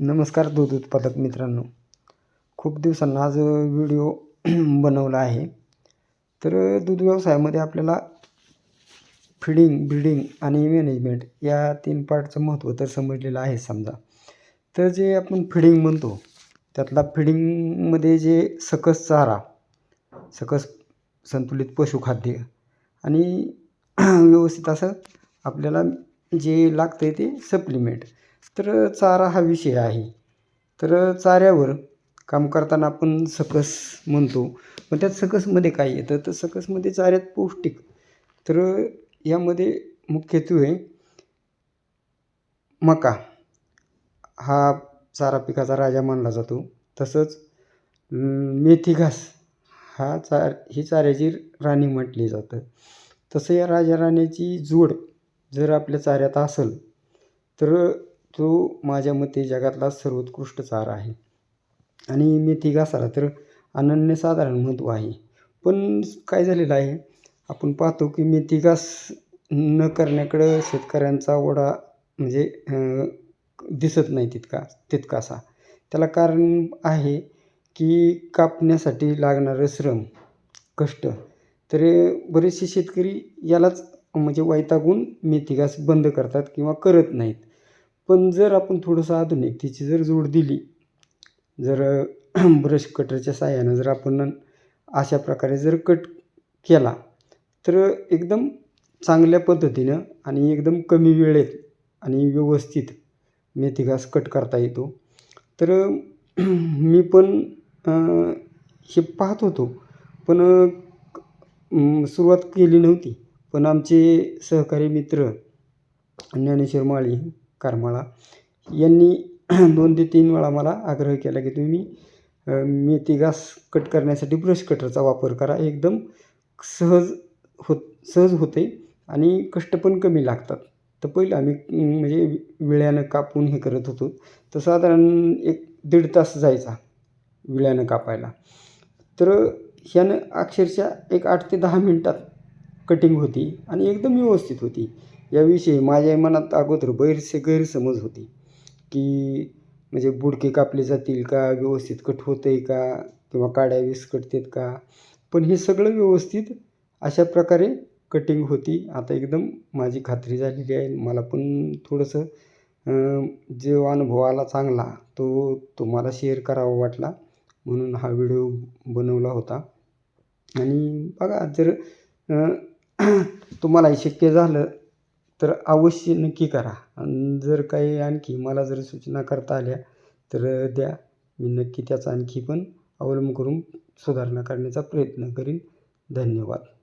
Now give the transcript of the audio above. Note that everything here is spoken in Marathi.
नमस्कार दूध उत्पादक मित्रांनो. खूप दिवसांना आज व्हिडिओ बनवला आहे. तर दूध व्यवसायामध्ये आपल्याला फिडिंग ब्रीडिंग आणि मॅनेजमेंट या तीन पार्टचं महत्त्व तर समजलेलं आहे समजा. तर जे आपण फिडिंग म्हणतो त्यातला फिडिंगमध्ये जे सकस चारा सकस संतुलित पशुखाद्य आणि व्यवस्थित असं आपल्याला जे लागतं आहे ते सप्लिमेंट तर चारा हा विषय आहे. तर चाऱ्यावर काम करताना आपण सकस म्हणतो. पण त्यात सकसमध्ये काय येतं? तर सकसमध्ये चाऱ्यात पौष्टिक. तर यामध्ये मुख्यत्वे मका. हा चारा पिकाचा राजा मानला जातो. तसंच मेथी घास हा चार ही चाऱ्याची राणी म्हटली जातं. तसं या राजा राण्याची जोड जर आपल्या चाऱ्यात असेल तर तो माझ्या मते जगातला सर्वोत्कृष्ट चार आहे. आणि मेथी घासाला तर अनन्यसाधारण महत्त्व आहे. पण काय झालेलं आहे? आपण पाहतो की मेथी घास न करण्याकडं शेतकऱ्यांचा ओढा म्हणजे दिसत नाही तितका तितकासा त्याला कारण आहे की कापण्यासाठी लागणारं श्रम कष्ट तर बरेचसे शेतकरी यालाच म्हणजे वैतागून मेथी घास बंद करतात किंवा करत नाहीत. पण जर आपण थोडंसं आधुनिकतेची जर जोड दिली जर ब्रश कटरच्या साह्यानं जर आपण अशा प्रकारे जर कट केला तर एकदम चांगल्या पद्धतीनं आणि एकदम कमी वेळेत आणि व्यवस्थित मेथी घास कट करता येतो. तर मी पण हे पाहत होतो पण सुरुवात केली नव्हती. पण आमचे सहकारी मित्र ज्ञानेश्वर माळी करमाळा. यांनी दोन ते तीन वेळा मला आग्रह केला की तुम्ही मेथी घास कट करण्यासाठी ब्रश कटरचा वापर करा. एकदम सहज होत सहज होते आणि कष्ट पण कमी लागतात. तर पहिलं आम्ही म्हणजे विळ्यानं कापून हे करत होतो. तर साधारण एक दीड तास जायचा विळ्यानं कापायला. तर ह्यानं अक्षरशः एक आठ ते दहा मिनटात कटिंग होती आणि एकदम व्यवस्थित होती. याविषयी माझ्या मनात अगोदर बैरसे गैरसमज होती. की म्हणजे बुडके कापले जातील का? व्यवस्थित कट होतं आहे का? किंवा काड्या विस्कटतात का? पण हे सगळं व्यवस्थित अशा प्रकारे कटिंग होती. आता एकदम माझी खात्री झालेली आहे. मला पण थोडंसं जो अनुभव आला चांगला तो तुम्हाला शेअर करावा वाटला. म्हणून हा व्हिडिओ बनवला होता. आणि बघा जर तुम्हालाही शक्य झालं तर अवश्य नक्की करा. आणि जर काही आणखी मला जर सूचना करता आल्या तर द्या. मी नक्की त्याचा आणखी पण अवलंब करून सुधारणा करण्याचा प्रयत्न करीन. धन्यवाद.